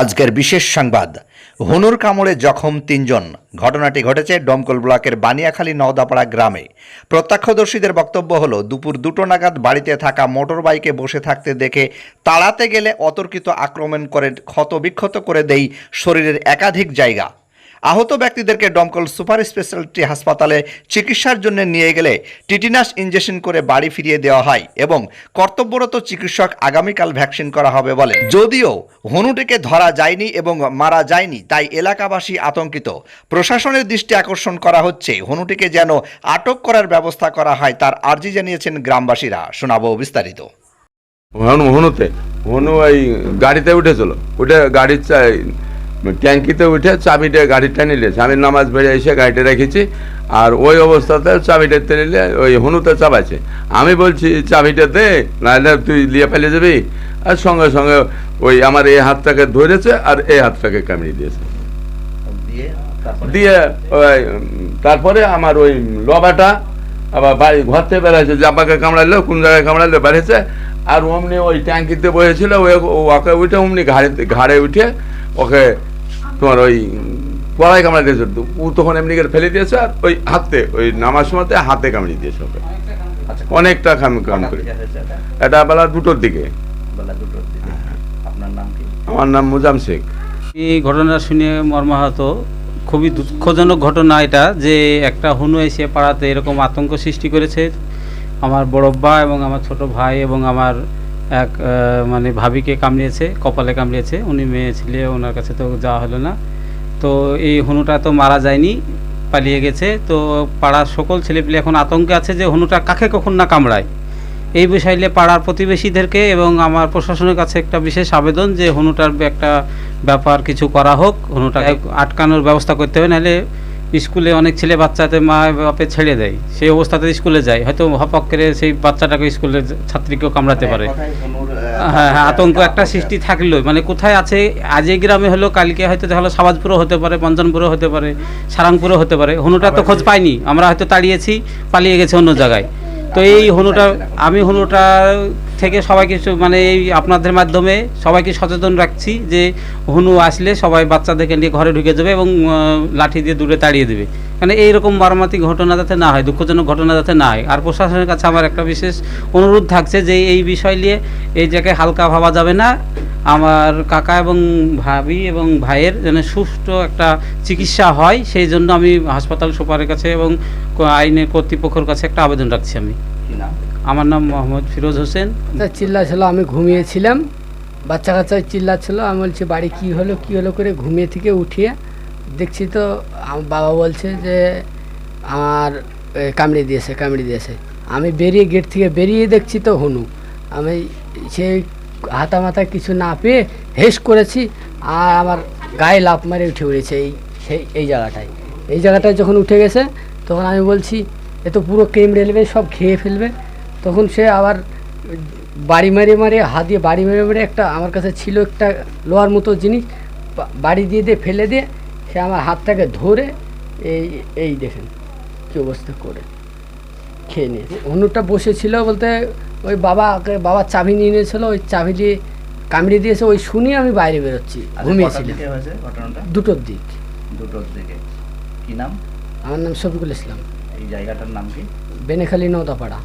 আজকের বিশেষ সংবাদ। হনুর কামড়ে জখম তিনজন। ঘটনাটি ঘটেছে ডমকল ব্লকের বানিয়াখালী নওদাপাড়া গ্রামে। প্রত্যক্ষদর্শীদের বক্তব্য হল, দুপুর দুটো নাগাদ বাড়িতে থাকা মোটর বাইকে বসে থাকতে দেখে তাড়াতে গেলে অতর্কিত আক্রমণ করে ক্ষতবিক্ষত করে দেই শরীরের একাধিক জায়গা। আহত ব্যক্তিদেরকে ডমকল সুপার স্পেশালিটি হাসপাতালে চিকিৎসার জন্য নিয়ে গেলে টিটিনাস ইঞ্জেকশন করে বাড়ি ফিরিয়ে দেওয়া হয় এবং কর্তব্যরত চিকিৎসক আগামীকাল ভ্যাকসিন করা হবে বলে। যদিও হনুটিকে ধরা যায়নি এবং মারা যায়নি, তাই এলাকাবাসী আতঙ্কিত। প্রশাসনের দৃষ্টি আকর্ষণ করা হচ্ছে, হনুটিকে যেন আটক করার ব্যবস্থা করা হয় তার আর্জি জানিয়েছেন গ্রামবাসীরা। শোনাবো বিস্তারিত। হনু, হনুতে। হনু ওই গাড়িতে উঠেছিল। উঠে গাড়ির চা- ট্যাঙ্কিতে উঠে চাবিটা গাড়িটা নিলে আমি নামাজ বেড়ে এসে গাড়িটা রেখেছি আর ওই অবস্থাতে চাবিটা নিলে ওই হনুতে চাবাচ্ছে আমি বলছি চাবিটা দে নাহলে তুই লিয়ে ফেলে যাবি। আর সঙ্গে সঙ্গে ওই আমার এই হাতটাকে ধরেছে আর এই হাতটাকে কামড়িয়ে দিয়েছে। দিয়ে ওই তারপরে আমার ওই লবাটা আবার বাড়ি ঘর থেকে বেড়াচ্ছে জাপাকে কামড়ালো কোন জায়গায় কামড়ালো বেড়েছে আর অমনি ওই ট্যাঙ্কিতে বসেছিল ওই ওকে উঠে অমনি ঘাড়ে ঘাড়ে উঠে ওকে তোমার ওই পড়ায় কামড়া দিয়েছে ও তখন এমনি করে ফেলে দিয়েছে আর ওই হাতে ওই নামার সময়তে হাতে কামড়িয়ে দিয়েছে ওকে। অনেকটা কাম কাম করে। এটা বেলা দুটোর দিকে। বেলা দুটোর দিকে। আপনার নাম কি? আমার নাম মুজাম শেখ। এই ঘটনা শুনে মর্মাহত। খুবই দুঃখজনক ঘটনা এটা যে একটা হনু এসে পাড়াতে এরকম আতঙ্ক সৃষ্টি করেছে। আমার বড়ব্বা এবং আমার ছোট ভাই এবং আমার এক মানে ভাবিকে কামড়িয়েছে কপালে কামড়িয়েছে উনি মেয়ে ছিলে ওনার কাছে তো যাওয়া হলো না। তো এই হনুটা তো মারা যায়নি পালিয়ে গেছে। তো পাড়ার সকল ছেলেপিলে এখন আতঙ্কে আছে যে হনুটা কাকে কখন না কামড়ায়। এই বিষয়ে নিয়ে পাড়ার প্রতিবেশীদেরকে এবং আমার প্রশাসনের কাছে একটা বিশেষ আবেদন যে হনুটার একটা ব্যাপার কিছু করা হোক হনুটাকে আটকানোর ব্যবস্থা করতে হবে। নাহলে স্কুলে অনেক ছেলে বাচ্চাতে মা বাপে ছেড়ে দেয়। সেই অবস্থাতে স্কুলে যায়। হয়তো হপক করে সেই বাচ্চাটাকে স্কুলে ছাত্রীকেও কামড়াতে পারে। হ্যাঁ হ্যাঁ আতঙ্ক একটা সৃষ্টি থাকল মানে কোথায় আছে? আজ এই গ্রামে হলো কালকে হয়তো দেখা হলো সাবাজপুরও হতে পারে পঞ্চনপুরও হতে পারে সারাংপুরও হতে পারে। হনুটা তো খোঁজ পাইনি আমরা হয়তো তাড়িয়েছি পালিয়ে গেছে অন্য জায়গায়। তো এই হনুটা আমি হনুটা থেকে সবাইকে কিছু মানে এই আপনাদের মাধ্যমে সবাইকে সচেতন রাখছি যে হনু আসলে সবাই বাচ্চাদেরকে নিয়ে ঘরে ঢুকে যাবে এবং লাঠি দিয়ে দূরে তাড়িয়ে দেবে। মানে এইরকম মারামাতি ঘটনা যাতে না হয় দুঃখজনক ঘটনা যাতে না হয়। আর প্রশাসনের কাছে আমার একটা বিশেষ অনুরোধ থাকছে যে এই বিষয় নিয়ে এই জায়গায় হালকা ভাবা যাবে না। আমার কাকা এবং ভাবি এবং ভাইয়ের যেন সুষ্ঠু একটা চিকিৎসা হয় সেই জন্য আমি হাসপাতাল সুপারের কাছে এবং আইনের কর্তৃপক্ষের কাছে একটা আবেদন রাখছি আমি। আমার নাম মোহাম্মদ ফিরোজ হোসেন। তা চিল্লা ছিল আমি ঘুমিয়েছিলাম। বাচ্চা কাচ্চা চিল্লাচ্ছিল আমি বলছি বাড়ি কি হলো কি হলো করে ঘুমিয়ে থেকে উঠিয়ে? দেখছি তো আমার বাবা বলছে যে আমার কামড়ে দিয়েছে কামড়ে দিয়েছে। আমি বেরিয়ে গেট থেকে বেরিয়ে দেখছি তো হনু। আমি সেই হাতা মাথা কিছু না পেয়ে হেস করেছি আর আমার গায়ে লাফ মারে উঠে উঠেছে এই, সেই, এই জায়গাটায়। এই জায়গাটায় যখন উঠে গেছে, তখন আমি বলছি, এ তো পুরো কেমড়ে নেবে সব খেয়ে ফেলবে। তখন সে আবার বাড়ি মেরে মারে, হাত দিয়ে বাড়ি মেরে মেরে একটা আমার কাছে ছিল একটা লোহার মতো জিনিস বাড়ি দিয়ে দিয়ে ফেলে দিয়ে সে আমার হাতটাকে ধরে এই এই দেখেন কী অবস্থা করে খেয়ে নিয়েছে। হনুটা বসেছিল বলতে ওই বাবা বাবার চাবি নিয়ে নিয়েছিল ওই চাবি দিয়ে কামড়ে দিয়েছে ওই শুনি আমি বাইরে বেরোচ্ছি ঘুমিয়েছিলাম। দুটোর দিক। দুটোর দিকে। কি নাম? আমার নাম শফিকুল ইসলাম। এই জায়গাটার নাম কি? বেনেখালি নৌদাপাড়া